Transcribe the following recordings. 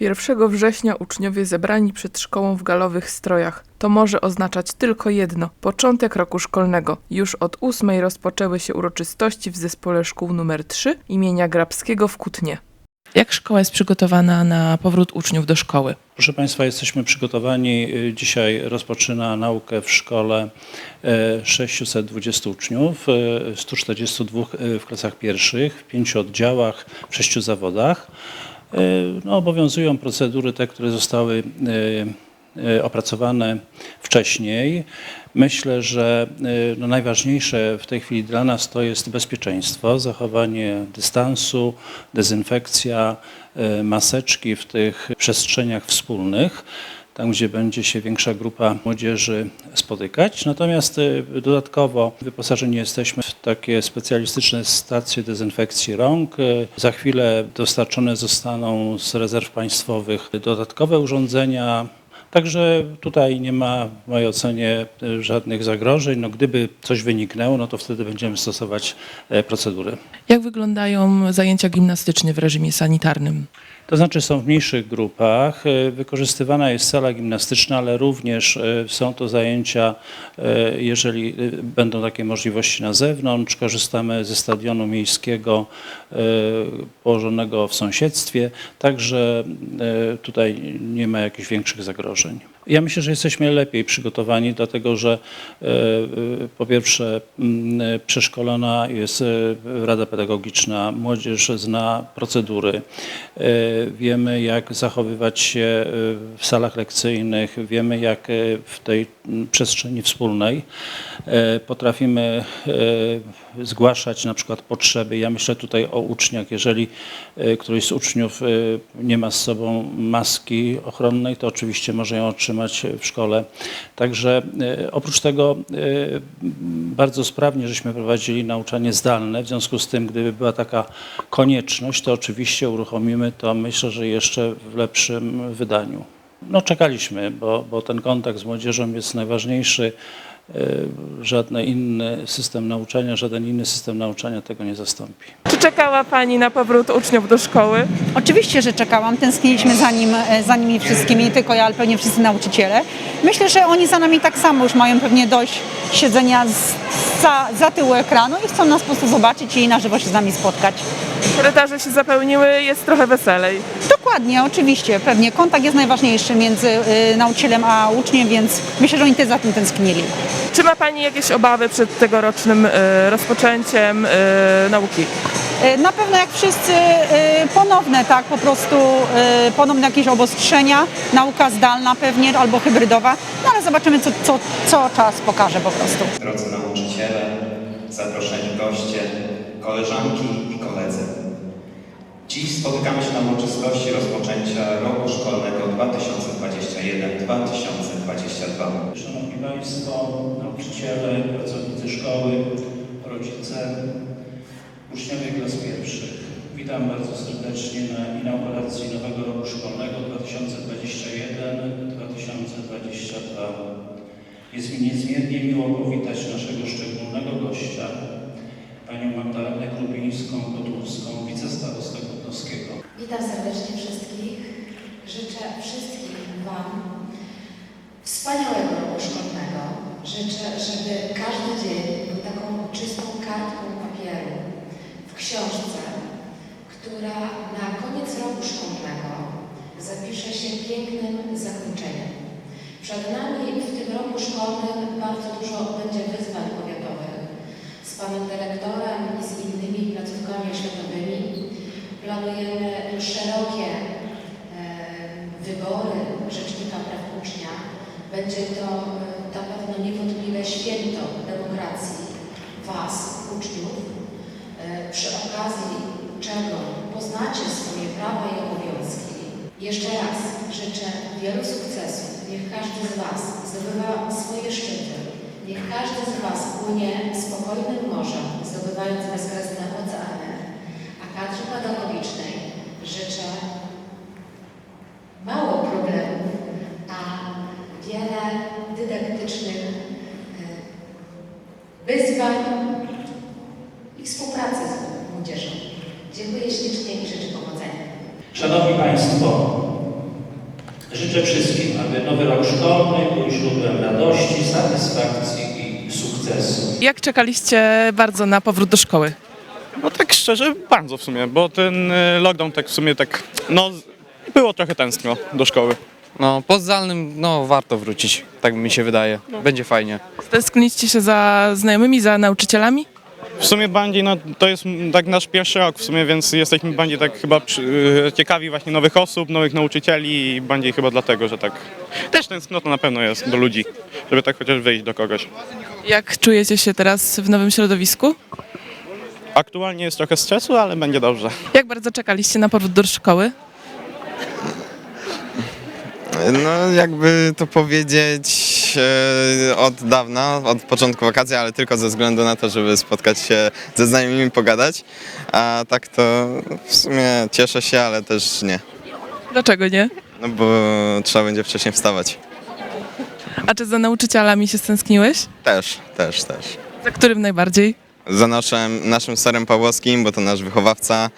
1 września uczniowie zebrani przed szkołą w galowych strojach. To może oznaczać tylko jedno początek roku szkolnego. Już od ósmej rozpoczęły się uroczystości w zespole szkół nr 3 imienia Grabskiego w Kutnie. Jak szkoła jest przygotowana na powrót uczniów do szkoły? Proszę Państwa, jesteśmy przygotowani. Dzisiaj rozpoczyna naukę w szkole e, 620 uczniów, e, 142 w klasach pierwszych, w pięciu oddziałach, w sześciu zawodach. E, No, obowiązują procedury te, które zostały e, e, opracowane wcześniej. Myślę, że no, najważniejsze w tej chwili dla nas to jest bezpieczeństwo, zachowanie dystansu, dezynfekcja, maseczki w tych przestrzeniach wspólnych tam gdzie będzie się większa grupa młodzieży spotykać. Natomiast dodatkowo wyposażeni jesteśmy takie specjalistyczne stacje dezynfekcji rąk. Y, Za chwilę dostarczone zostaną z rezerw państwowych dodatkowe urządzenia. Także tutaj nie ma w mojej ocenie y, żadnych zagrożeń. No, gdyby coś wyniknęło, no to wtedy będziemy stosować e, procedury. Jak wyglądają zajęcia gimnastyczne w reżimie sanitarnym? To znaczy są w mniejszych grupach. E, Wykorzystywana jest sala gimnastyczna, ale również e, są to zajęcia, e, jeżeli będą takie możliwości na zewnątrz. Korzystamy ze stadionu miejskiego położonego w sąsiedztwie, także tutaj nie ma jakichś większych zagrożeń. Ja myślę, że jesteśmy lepiej przygotowani, dlatego że e, e, po pierwsze e, przeszkolona jest Rada Pedagogiczna, młodzież zna procedury, wiemy jak zachowywać się w salach lekcyjnych, wiemy jak w tej przestrzeni wspólnej. Potrafimy zgłaszać na przykład potrzeby. Ja myślę tutaj o uczniach, jeżeli któryś z uczniów nie ma z sobą maski ochronnej, to oczywiście może ją otrzymać w szkole. Także e, oprócz tego e, bardzo sprawnie żeśmy prowadzili nauczanie zdalne. W związku z tym, gdyby była taka konieczność, to oczywiście uruchomimy to, myślę, że jeszcze w lepszym wydaniu. No czekaliśmy, bo, bo ten kontakt z młodzieżą jest najważniejszy. E, Żadny inny system nauczania, żaden inny system nauczania tego nie zastąpi. Czy czekała Pani na powrót uczniów do szkoły? Oczywiście, że czekałam. Tęskniliśmy za, nim, e, za nimi wszystkimi, nie tylko ja, ale pewnie wszyscy nauczyciele. Myślę, że oni za nami tak samo już mają pewnie dość siedzenia z, za, za tyłu ekranu i chcą nas po prostu zobaczyć i na żywo się z nami spotkać. Korytarze się zapełniły, jest trochę weselej. Dokładnie, oczywiście. Pewnie kontakt jest najważniejszy między y, nauczycielem a uczniem, więc myślę, że oni też za tym tęsknili. Czy ma Pani jakieś obawy przed tegorocznym e, rozpoczęciem e, nauki? Y, Na pewno jak wszyscy y, ponowne, tak, po prostu y, ponowne jakieś obostrzenia, nauka zdalna pewnie albo hybrydowa, no ale zobaczymy co, co, co czas pokaże po prostu. drodzy nauczyciele, zaproszeni goście, koleżanki i koledzy. Dziś spotykamy się na uroczystości rozpoczęcia roku szkolnego 2021-2022. Szanowni Państwo, nauczyciele, pracownicy szkoły, rodzice, uczniowie klas pierwszych. Witam bardzo serdecznie na inauguracji nowego roku szkolnego 2021-2022. Jest mi niezmiernie miło powitać naszego szczególnego gościa, panią Magdalenę Klubińską-Kotulską, wicestarostę Kotowskiego. Witam serdecznie wszystkich. Życzę wszystkim Wam wspaniałego roku szkolnego. Życzę, żeby każdy dzień był taką czystą kartką papieru w książce, która na koniec roku szkolnego zapisze się pięknym zakończeniem. Przed nami w tym roku szkolnym bardzo dużo będzie wyzwań powiatowych. Panem dyrektorem i z innymi placówkami oświatowymi planujemy szerokie e, wybory Rzecznika Praw Ucznia. Będzie to e, na pewno niewątpliwe święto demokracji Was, uczniów, e, przy okazji czego poznacie swoje prawa i obowiązki. Jeszcze raz życzę wielu sukcesów. Niech każdy z Was zdobywa swoje szczyty. Niech każdy z Was płynie spokojnym morzem, zdobywając bezkresne oceany. A kadrze pedagogicznej życzę mało problemów, a wiele dydaktycznych e, wyzwań i współpracy z młodzieżą. Dziękuję ślicznie i życzę powodzenia. Szanowni Państwo, Życzę wszystkim, aby nowy rok szkolny był źródłem radości, satysfakcji i sukcesu. Jak czekaliście bardzo na powrót do szkoły? No tak szczerze, bardzo w sumie, bo ten y, lockdown tak w sumie tak, no było trochę tęskno do szkoły. No, pod zdalnym, no warto wrócić, tak mi się wydaje. Będzie fajnie. Stęskniliście się za znajomymi, za nauczycielami? W sumie bardziej, no to jest tak nasz pierwszy rok w sumie, więc jesteśmy bardziej tak chyba przy, y, ciekawi właśnie nowych osób, nowych nauczycieli i bardziej chyba dlatego, że tak też tęsknota na pewno jest do ludzi, żeby tak chociaż wyjść do kogoś. Jak czujecie się teraz w nowym środowisku? Aktualnie jest trochę stresu, ale będzie dobrze. Jak bardzo czekaliście na powrót do szkoły? No, jakby to powiedzieć e, od dawna, od początku wakacji, ale tylko ze względu na to, żeby spotkać się ze znajomymi, pogadać. A tak to w sumie cieszę się, ale też nie. Dlaczego nie? No bo trzeba będzie wcześniej wstawać. A czy za nauczycielami się stęskniłeś? Też, też, też. Za którym najbardziej? Za naszym, naszym starym Pawłowskim, bo to nasz wychowawca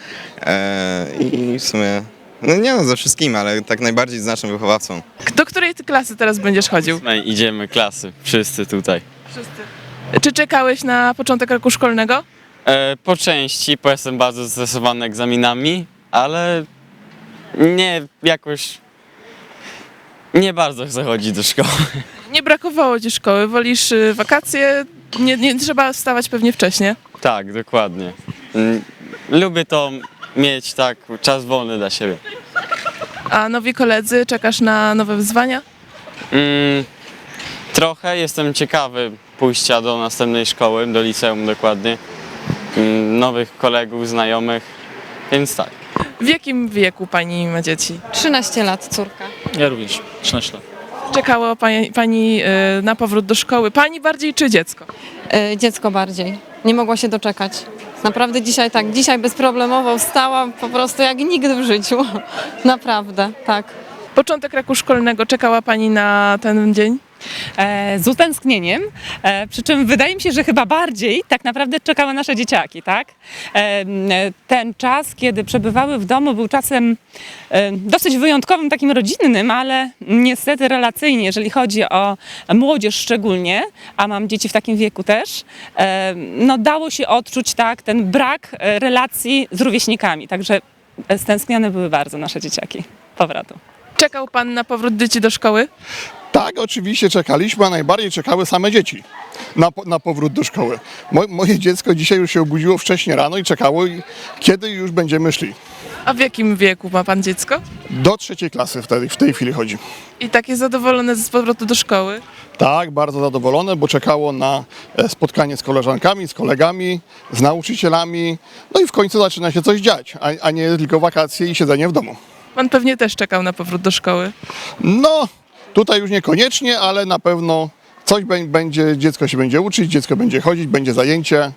e, i w sumie, no nie no, ze wszystkim, ale tak najbardziej z naszym wychowawcą. Do której ty klasy teraz będziesz chodził? My idziemy klasy, wszyscy tutaj. Czy czekałeś na początek roku szkolnego? E, po części, bo jestem bardzo zestresowany egzaminami, ale nie jakoś nie bardzo chcę chodzić do szkoły. Nie brakowało ci szkoły, wolisz y, wakacje, nie, nie trzeba wstawać pewnie wcześnie. Tak, dokładnie. Mm, Lubię to mieć tak czas wolny dla siebie. A nowi koledzy, czekasz na nowe wyzwania? Mm, trochę jestem ciekawy pójścia do następnej szkoły, do liceum dokładnie. Mm, nowych kolegów, znajomych, więc tak. W jakim wieku pani ma dzieci? 13 lat córka. Ja również, 13 lat. Czekało pani, pani y, na powrót do szkoły? Pani bardziej czy dziecko? E, dziecko bardziej. Nie mogła się doczekać. Naprawdę dzisiaj tak, dzisiaj bezproblemowo wstałam po prostu jak nigdy w życiu. Naprawdę, tak. Początek roku szkolnego, czekała pani na ten dzień? E, z utęsknieniem, e, przy czym wydaje mi się, że chyba bardziej tak naprawdę czekały nasze dzieciaki, tak? E, ten czas, kiedy przebywały w domu był czasem dosyć wyjątkowym, takim rodzinnym, ale niestety relacyjnie, jeżeli chodzi o młodzież szczególnie, a mam dzieci w takim wieku też, no dało się odczuć tak ten brak relacji z rówieśnikami, także stęsknione były bardzo nasze dzieciaki powrotu. Czekał pan na powrót dzieci do szkoły? Tak, oczywiście czekaliśmy, a najbardziej czekały same dzieci na, na powrót do szkoły. Mo, moje dziecko dzisiaj już się obudziło wcześnie rano i czekało, i kiedy już będziemy szli. A w jakim wieku ma pan dziecko? Do trzeciej klasy wtedy, w tej chwili chodzi. I takie zadowolone z powrotu do szkoły? Tak, bardzo zadowolone, bo czekało na e, spotkanie z koleżankami, z kolegami, z nauczycielami. No i w końcu zaczyna się coś dziać, a, a nie tylko wakacje i siedzenie w domu. Pan pewnie też czekał na powrót do szkoły. No, tutaj już niekoniecznie, ale na pewno coś bę- będzie, dziecko się będzie uczyć, dziecko będzie chodzić, będzie zajęcie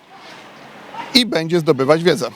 i będzie zdobywać wiedzę.